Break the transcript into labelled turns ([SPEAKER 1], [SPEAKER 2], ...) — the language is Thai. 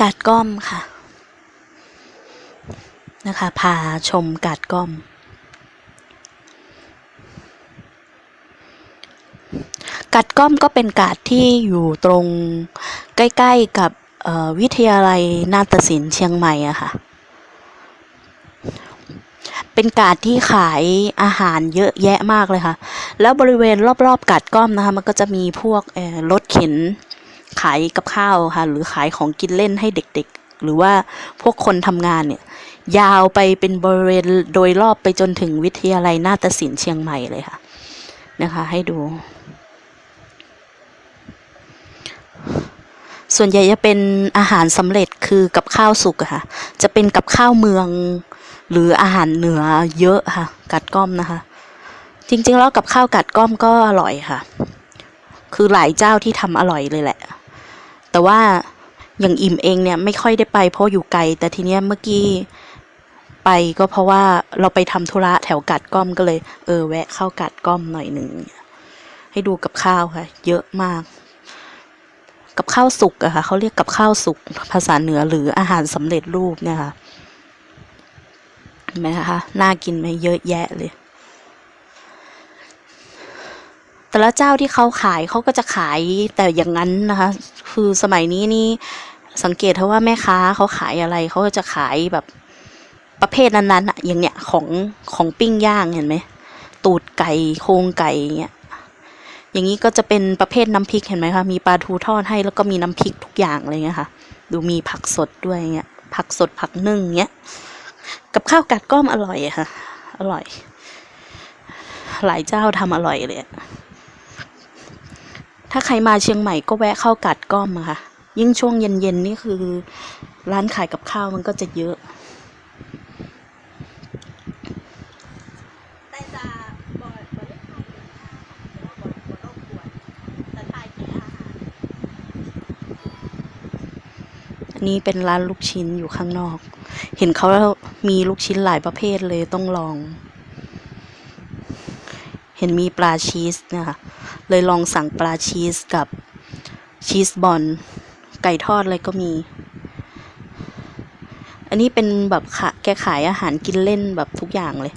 [SPEAKER 1] กาดก้อมค่ะ นะคะพาชมกาดก้อม กาดก้อมก็เป็นกาดที่อยู่ตรงใกล้ๆกับวิทยาลัยนาฏศิลป์เชียงใหม่อะค่ะ เป็นกาดที่ขายอาหารเยอะแยะมากเลยค่ะ แล้วบริเวณรอบๆกาดก้อมนะคะ มันก็จะมีพวกรถเข็น ขายกับข้าวค่ะ หรือขายของกินเล่นให้เด็กๆ หรือว่าพวกคนทำงานเนี่ย ยาวไปเป็นบริเวณโดยรอบไปจนถึงวิทยาลัยนาฏศิลป์เชียงใหม่เลยค่ะ นะคะ ให้ดู ส่วนใหญ่จะเป็นอาหารสำเร็จคือกับข้าวสุกค่ะ จะเป็นกับข้าวเมือง หรืออาหารเหนือเยอะค่ะ กัดก้อมนะคะ จริงๆแล้วกับข้าวกัดก้อมก็อร่อยค่ะ คือหลายเจ้าที่ทำอร่อยเลยแหละ แต่ว่าอย่างอิ่มเองเนี่ยไม่ค่อยได้ไปเพราะอยู่ไกล แต่ทีเนี้ยเมื่อกี้ไปก็เพราะว่าเราไปทำธุระแถวกัดก้อมก็เลย เออแวะเข้ากัดก้อมหน่อยหนึ่งให้ดูกับข้าวค่ะ เยอะมาก กับข้าวสุกอะค่ะเขาเรียกกับข้าวสุกภาษาเหนือหรืออาหารสำเร็จรูปเนี่ยค่ะเห็นไหมคะน่ากินไหมเยอะแยะเลย แต่ละเจ้าที่เขาขายเขาก็จะขายแต่อย่างนั้นนะคะ คือสมัยนี้นี่สังเกตเถอะว่าแม่ค้าเขาขายอะไรเขาจะขายแบบประเภทนั้นๆอะอย่างเนี้ยของของปิ้งย่างเห็นไหมตูดไก่โครงไก่อย่างเงี้ยอย่างนี้ก็จะเป็นประเภทน้ำพริกเห็นไหมคะมีปลาทูทอดให้แล้วก็มีน้ำพริกทุกอย่างอะไรเงี้ยค่ะ ดูมีผักสดด้วยเงี้ยผักสดผักนึ่งเงี้ยกับข้าวกัดก้อมอร่อยอะค่ะ อร่อย หลายเจ้าทำอร่อยเลยอะ ถ้าใครมาเชียงใหม่ก็แวะเข้ากัดก้อมค่ะ ยิ่งช่วงเย็นๆนี่คือ ร้านขายกับข้าวมันก็จะเยอะ
[SPEAKER 2] นแต่
[SPEAKER 1] เป็นร้านลูกชิ้นอยู่ข้างนอก เห็นเขามีลูกชิ้นหลายประเภทเลยต้องลอง เห็นมีปลาชีสนะคะเลยลองสั่งปลาชีสกับชีสบอลไก่ทอดอะไรก็มี อันนี้เป็นแบบแกขายอาหารกินเล่นแบบทุกอย่างเลย